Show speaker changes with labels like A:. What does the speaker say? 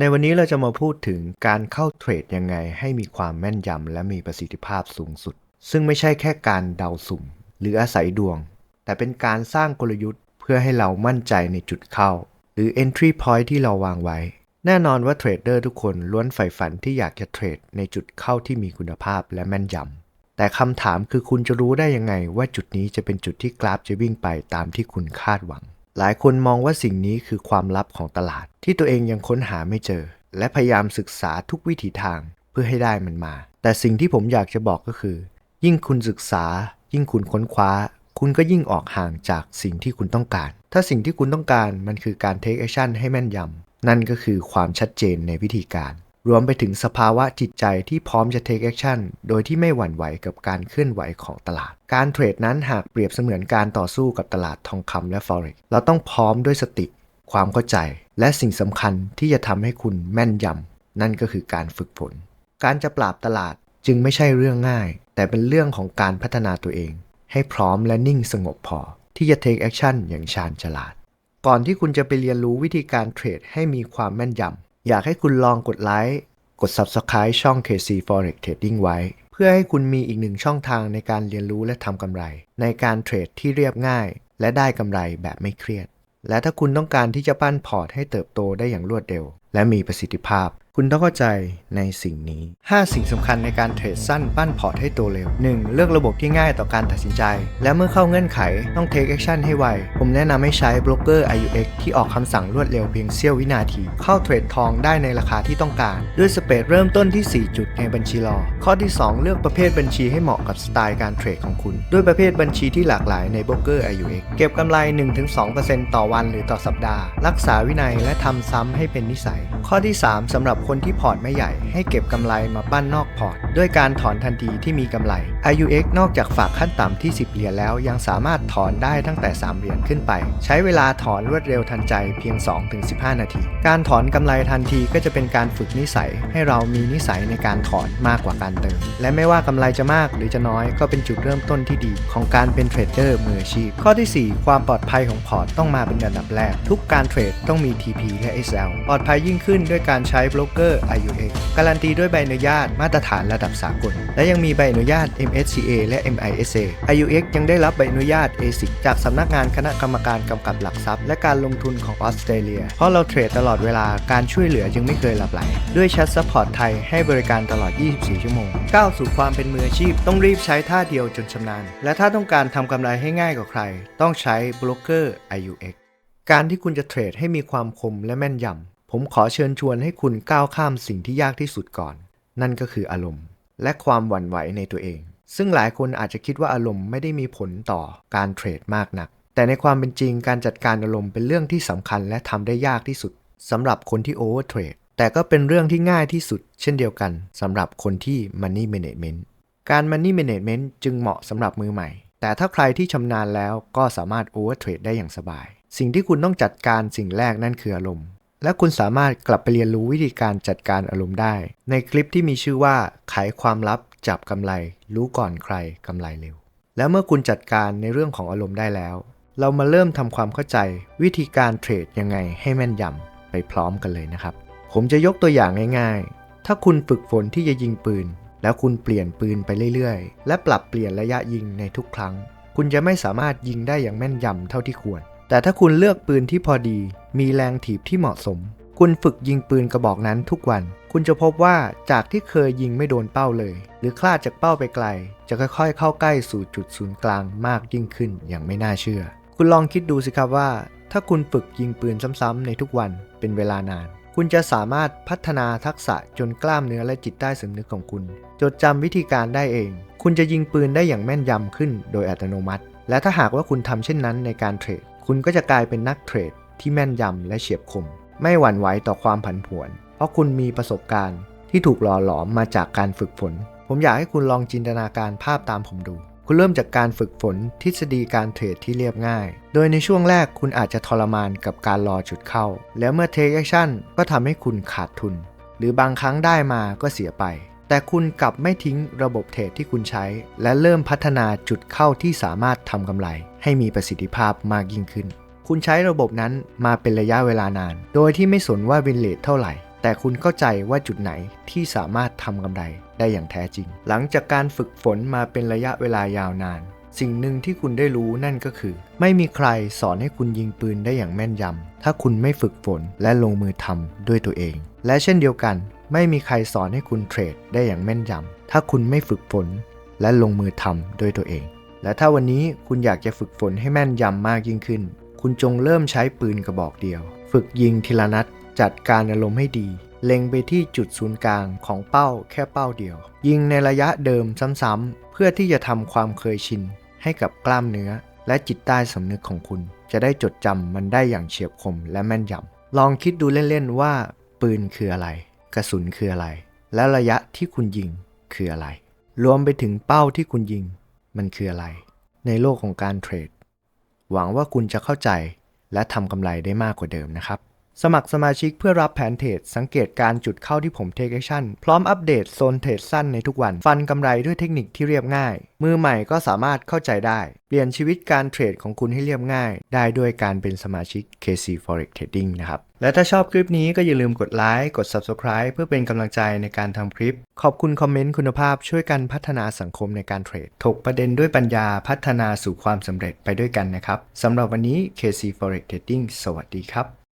A: ในวันนี้เราจะมาพูดถึงการเข้าเทรดยังไงให้มีความแม่นยำและมีประสิทธิภาพสูงสุด ซึ่งไม่ใช่แค่การเดาสุ่ม หรืออาศัยดวง แต่เป็นการสร้างกลยุทธ์เพื่อให้เรามั่นใจในจุดเข้า หรือ entry point ที่เราวางไว้ แน่นอนว่าเทรดเดอร์ทุกคนล้วนใฝ่ฝันที่อยากจะเทรดในจุดเข้าที่มีคุณภาพและแม่นยำ แต่คำถามคือคุณจะรู้ได้ยังไงว่าจุดนี้จะเป็นจุดที่กราฟจะวิ่งไปตามที่คุณคาดหวัง หลายคนมองว่าสิ่งนี้คือความลับของตลาด ที่ตัวเองยังค้นหาไม่เจอ และพยายามศึกษาทุกวิถีทางเพื่อให้ได้มันมา แต่สิ่งที่ผมอยากจะบอกก็คือ ยิ่งคุณศึกษา ยิ่งคุณค้นคว้า คุณก็ยิ่งออกห่างจากสิ่งที่คุณต้องการ ถ้าสิ่งที่คุณต้องการมันคือการ take action ให้แม่นยำนั่นก็คือความชัดเจนในวิธีการ รวมไปถึงสภาวะจิตใจที่พร้อมจะ take action โดยที่ไม่หวั่นไหวกับการเคลื่อนไหวของตลาด การเทรดนั้นหากเปรียบเสมือนการต่อสู้กับตลาดทองคำและ forex เราต้องพร้อมด้วยสติ ความเข้าใจ และสิ่งสำคัญที่จะทำให้คุณแม่นยำนั่นก็คือการฝึกฝน การจะปราบตลาดจึงไม่ใช่เรื่องง่าย แต่เป็นเรื่องของการพัฒนาตัวเอง ให้พร้อมและนิ่งสงบพอ ที่จะ take action อย่างชาญฉลาด ก่อนที่คุณจะไปเรียนรู้วิธีการเทรดให้มีความแม่นยำ อยากให้คุณลองกดไลค์กด Subscribe ช่อง KC Forex Trading ไว้ เพื่อให้คุณมีอีกหนึ่งช่องทางในการเรียนรู้และทำกำไร ในการเทรดที่เรียบง่าย และได้กำไรแบบไม่เครียด และถ้าคุณต้องการที่จะปั้นพอร์ตให้เติบโตได้อย่างรวดเร็ว และมีประสิทธิภาพ คุณต้องเข้าใจในสิ่งนี้ 5 สิ่งสำคัญในการเทรดสั้นปั้นพอร์ตให้โตเร็ว 1. เลือกระบบที่ง่ายต่อการตัดสินใจ และเมื่อเข้าเงื่อนไขต้อง take action ให้ไว ผมแนะนำให้ใช้บล็อกเกอร์ IUX ที่ออกคำสั่งรวดเร็วเพียงเสี้ยววินาที เข้าเทรดทองได้ในราคาที่ต้องการ ด้วยสเปดเริ่มต้นที่ 4 จุดในบัญชีรอ ข้อที่ 2 เลือกประเภทบัญชีให้เหมาะกับสไตล์การเทรดของคุณ ด้วยประเภทบัญชีที่หลากหลายในบล็อกเกอร์ IUX เก็บกำไร 1-2%ต่อวันหรือต่อสัปดาห์ รักษาวินัยและทำซ้ำให้เป็นนิสัยข้อที่ 3สำหรับคนที่พอร์ตไม่ใหญ่ ให้เก็บกำไรมาปั้นนอกพอร์ต ด้วยการถอนทันทีที่มีกำไร IUX นอกจากฝากขั้นต่ำที่ 10 เหรียญแล้ว ยังสามารถถอนได้ตั้งแต่ 3 เหรียญขึ้นไป ใช้เวลาถอนรวดเร็วทันใจเพียง 2-15 นาที การถอนกำไรทันทีก็จะเป็นการฝึกนิสัย ให้เรามีนิสัยในการถอนมากกว่าการเติม และไม่ว่ากำไรจะมากหรือจะน้อยก็เป็นจุดเริ่มต้นที่ดี ของการเป็นเทรดเดอร์มืออาชีพ ข้อที่ 4 ความปลอดภัยของพอร์ตต้องมาเป็นอันดับแรก ทุกการเทรดต้องมี TP และ SL ปลอดภัยยิ่งขึ้นด้วยการใช้บล็อกเกอร์ IUX การันตีด้วยใบอนุญาตมาตรฐานระดับสากล และยังมีใบอนุญาต MSCA และ MISA IUX ยังได้รับใบอนุญาต ASIC จากสำนักงานคณะกรรมการกำกับหลักทรัพย์ และการลงทุนของออสเตรเลีย เพราะเราเทรดตลอดเวลาการช่วยเหลือจึงไม่เคยหลับไหล ด้วยแชทซัพพอร์ตไทยให้บริการตลอด 24 ชั่วโมง ก้าวสู่ความเป็นมืออาชีพต้องรีบใช้ท่าเดียวจนชำนาญ และถ้าต้องการทำกำไรให้ง่ายกว่าใคร ต้องใช้บล็อกเกอร์ IUX การที่คุณจะเทรดให้มีความคมและแม่นยำ ผมขอเชิญชวนให้คุณก้าวข้ามสิ่งที่ยากที่สุดก่อน นั่นก็คืออารมณ์ และความหวั่นไหวในตัวเอง ซึ่งหลายคนอาจจะคิดว่าอารมณ์ไม่ได้มีผลต่อการเทรดมากนัก แต่ในความเป็นจริงการจัดการอารมณ์เป็นเรื่องที่สำคัญและทำได้ยากที่สุดสำหรับคนที่โอเวอร์เทรดแต่ก็เป็นเรื่องที่ง่ายที่สุด เช่นเดียวกันสำหรับคนที่ Money Management การ Money Management จึงเหมาะสำหรับมือใหม่ แต่ถ้าใครที่ชำนาญแล้วก็สามารถโอเวอร์เทรดได้อย่างสบาย สิ่งที่คุณต้องจัดการสิ่งแรกนั่นคืออารมณ์ และคุณสามารถกลับไปเรียนรู้วิธีการจัดการอารมณ์ได้ ในคลิปที่มีชื่อว่าไขความลับจับกำไร รู้ก่อนใครกำไรเร็ว แล้วเมื่อคุณจัดการในเรื่องของอารมณ์ได้แล้ว เรามาเริ่มทำความเข้าใจวิธีการเทรดยังไงให้แม่นยำไปพร้อมกันเลยนะครับ ผมจะยกตัวอย่างง่ายๆ ถ้าคุณฝึกฝนที่จะยิงปืน แล้วคุณเปลี่ยนปืนไปเรื่อยๆ และปรับเปลี่ยนระยะยิงในทุกครั้ง คุณจะไม่สามารถยิงได้อย่างแม่นยำเท่าที่ควร แต่ถ้าคุณเลือกปืนที่พอดี มีแรงถีบที่เหมาะสม คุณฝึกยิงปืนกระบอกนั้นทุกวัน คุณจะพบว่าจากที่เคยยิงไม่โดนเป้าเลย หรือคลาดจากเป้าไปไกล จะค่อยๆ เข้าใกล้สู่จุดศูนย์กลางมากยิ่งขึ้นอย่างไม่น่าเชื่อ คุณลองคิดดูสิครับว่า ถ้าคุณฝึกยิงปืนซ้ำๆในทุกวันเป็นเวลานาน คุณจะสามารถพัฒนาทักษะจนกล้ามเนื้อและจิตใต้สำนึกของคุณ จดจำวิธีการได้เอง คุณจะยิงปืนได้อย่างแม่นยำขึ้นโดยอัตโนมัติ และถ้าหากว่าคุณทำเช่นนั้นในการเทรด คุณก็จะกลายเป็นนักเทรดที่แม่นยำและเฉียบคม ไม่หวั่นไหวต่อความผันผวน เพราะคุณมีประสบการณ์ที่ถูกหล่อหลอมมาจากการฝึกฝน ผมอยากให้คุณลองจินตนาการภาพตามผมดู คุณเริ่มจากการฝึกฝนทฤษฎีการเทรดที่เรียบง่าย โดยในช่วงแรกคุณอาจจะทรมานกับการรอจุดเข้า แล้วเมื่อ take action ก็ทำให้คุณขาดทุน หรือบางครั้งได้มาก็เสียไป แต่คุณกลับไม่ทิ้งระบบเทรดที่คุณใช้ และเริ่มพัฒนาจุดเข้าที่สามารถทำกำไร ให้มีประสิทธิภาพมากยิ่งขึ้น คุณใช้ระบบนั้นมาเป็นระยะเวลานาน โดยที่ไม่สนว่าวินเลทเท่าไหร่ แต่คุณเข้าใจว่าจุดไหนที่สามารถทำกำไรได้อย่างแท้จริง หลังจากการฝึกฝนมาเป็นระยะเวลายาวนาน สิ่งหนึ่งที่คุณได้รู้นั่นก็คือ ไม่มีใครสอนให้คุณยิงปืนได้อย่างแม่นยำถ้าคุณไม่ฝึกฝนและลงมือทำด้วยตัวเอง และเช่นเดียวกัน ไม่มีใครสอนให้คุณเทรดได้อย่างแม่นยำ ถ้าคุณไม่ฝึกฝนและลงมือทำด้วยตัวเอง และถ้าวันนี้คุณอยากจะฝึกฝนให้แม่นยำมากยิ่งขึ้น คุณจงเริ่มใช้ปืนกระบอกเดียว ฝึกยิงทีละนัด จัดการอารมณ์ให้ดี เล็งไปที่จุดศูนย์กลางของเป้าแค่เป้าเดียว ยิงในระยะเดิมซ้ำๆ เพื่อที่จะทำความเคยชิน ให้กับกล้ามเนื้อ และจิตใต้สำนึกของคุณ จะได้จดจำมันได้อย่างเฉียบคมและแม่นยำลองคิดดูเล่นๆว่า ปืนคืออะไร กระสุนคืออะไร และระยะที่คุณยิงคืออะไร รวมไปถึงเป้าที่คุณยิง มันคืออะไร ในโลกของการเทรด หวังว่าคุณจะเข้าใจและทำกำไรได้มากกว่าเดิมนะครับ สมัครสมาชิกเพื่อรับแผนเทรดสังเกตการจุดเข้าที่ผมเทคแอคชั่น พร้อมอัปเดตโซนเทรดสั้นในทุกวัน ฟันกำไรด้วยเทคนิคที่เรียบง่าย มือใหม่ก็สามารถเข้าใจได้ เปลี่ยนชีวิตการเทรดของคุณให้เรียบง่าย ได้ด้วยการเป็นสมาชิก KC Forex Trading นะครับ และถ้าชอบคลิปนี้ก็อย่าลืมกดไลค์กด Subscribe เพื่อเป็นกำลังใจในการทำคลิป ขอบคุณคอมเมนต์คุณภาพช่วยกันพัฒนาสังคมในการเทรดถกประเด็นด้วยปัญญาพัฒนาสู่ความสำเร็จไปด้วยกันนะครับสำหรับวันนี้ KC Forex Trading สวัสดีครับ